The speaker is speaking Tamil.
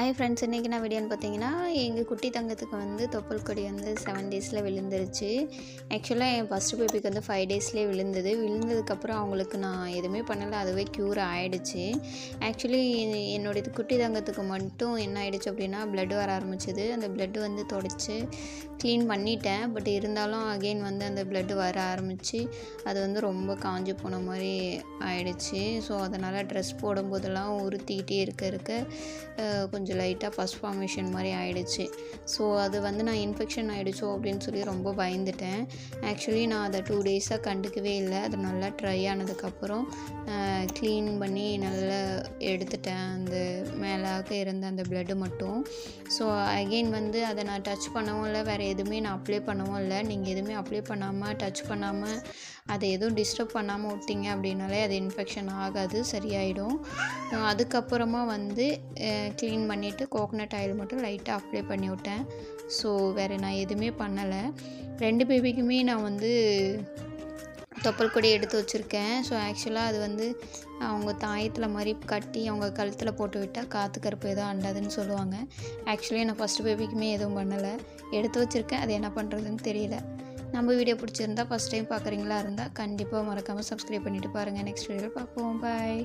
ஹாய் ஃப்ரெண்ட்ஸ் இன்றைக்கி நான் வீடியோன்னு பார்த்தீங்கன்னா எங்கள் குட்டி தங்கத்துக்கு வந்து தொப்பல் கொடி வந்து செவன் டேஸில் விழுந்துருச்சு. ஆக்சுவலாக என் ஃபஸ்ட்டு பேபிக்கு வந்து ஃபைவ் டேஸ்லேயே விழுந்தது. விழுந்ததுக்கப்புறம் அவங்களுக்கு நான் எதுவுமே பண்ணலை. அதுவே க்யூர் ஆகிடுச்சு ஆக்சுவலி என்னுடைய குட்டி தங்கத்துக்கு மட்டும் என்ன ஆகிடுச்சு அப்படின்னா ப்ளட் வர ஆரம்பிச்சது. அந்த ப்ளட் வந்து தொடச்சி க்ளீன் பண்ணிட்டேன். பட் இருந்தாலும் அகெயின் வந்து அந்த blood வர ஆரம்பிச்சு அது வந்து ரொம்ப காஞ்சு போன மாதிரி ஆயிடுச்சு. ஸோ அதனால் ட்ரெஸ் போடும்போதெல்லாம் உறுத்திக்கிட்டே இருக்க இருக்க கொஞ்சம் லைட்டாக ஃபஸ்ட் ஃபார்மேஷன் மாதிரி ஆயிடுச்சு. ஸோ அது வந்து நான் இன்ஃபெக்ஷன் ஆகிடுச்சோ அப்படின்னு சொல்லி ரொம்ப பயந்துட்டேன். ஆக்சுவலி நான் அதை டூ டேஸாக கண்டுக்கவே இல்லை. அது நல்லா ட்ரை ஆனதுக்கப்புறம் க்ளீன் பண்ணி நல்லா எடுத்துட்டேன். அந்த மேலாக இருந்த அந்த blood மட்டும். ஸோ அகெயின் வந்து அதை நான் டச் பண்ணவும் இல்லை. வேறு எதுவுமே நான் அப்ளை பண்ணவும் இல்லை. நீங்கள் எதுவுமே அப்ளை பண்ணாமல் டச் பண்ணாமல் அதை எதுவும் டிஸ்டர்ப் பண்ணாமல் விட்டீங்க அப்படின்னாலே அது இன்ஃபெக்ஷன் ஆகாது சரியாயிடும். அதுக்கப்புறமா வந்து க்ளீன் பண்ணிவிட்டு கோகனட் ஆயில் மட்டும் லைட்டாக அப்ளை பண்ணி விட்டேன். ஸோ வேறு நான் எதுவுமே பண்ணலை. ரெண்டு பேபிக்குமே நான் வந்து தொப்பல் கொடி எடுத்து வச்சுருக்கேன். ஸோ ஆக்சுவலாக அது வந்து அவங்க தாயத்தில் மாதிரி கட்டி அவங்க கழுத்தில் போட்டு விட்டால் காற்று கருப்பு எதுவும் அண்டாதுன்னு சொல்லுவாங்க. ஆக்சுவலி நான் ஃபஸ்ட்டு பேபிக்குமே எதுவும் பண்ணலை. எடுத்து வச்சுருக்கேன். அது என்ன பண்ணுறதுன்னு தெரியல. நம்ம வீடியோ பிடிச்சிருந்தா ஃபஸ்ட் டைம் பார்க்குறீங்களா இருந்தால் கண்டிப்பாக மறக்காமல் சப்ஸ்கிரைப் பண்ணிவிட்டு பாருங்கள் நெக்ஸ்ட் வீடியோவில் பார்ப்போம். பாய்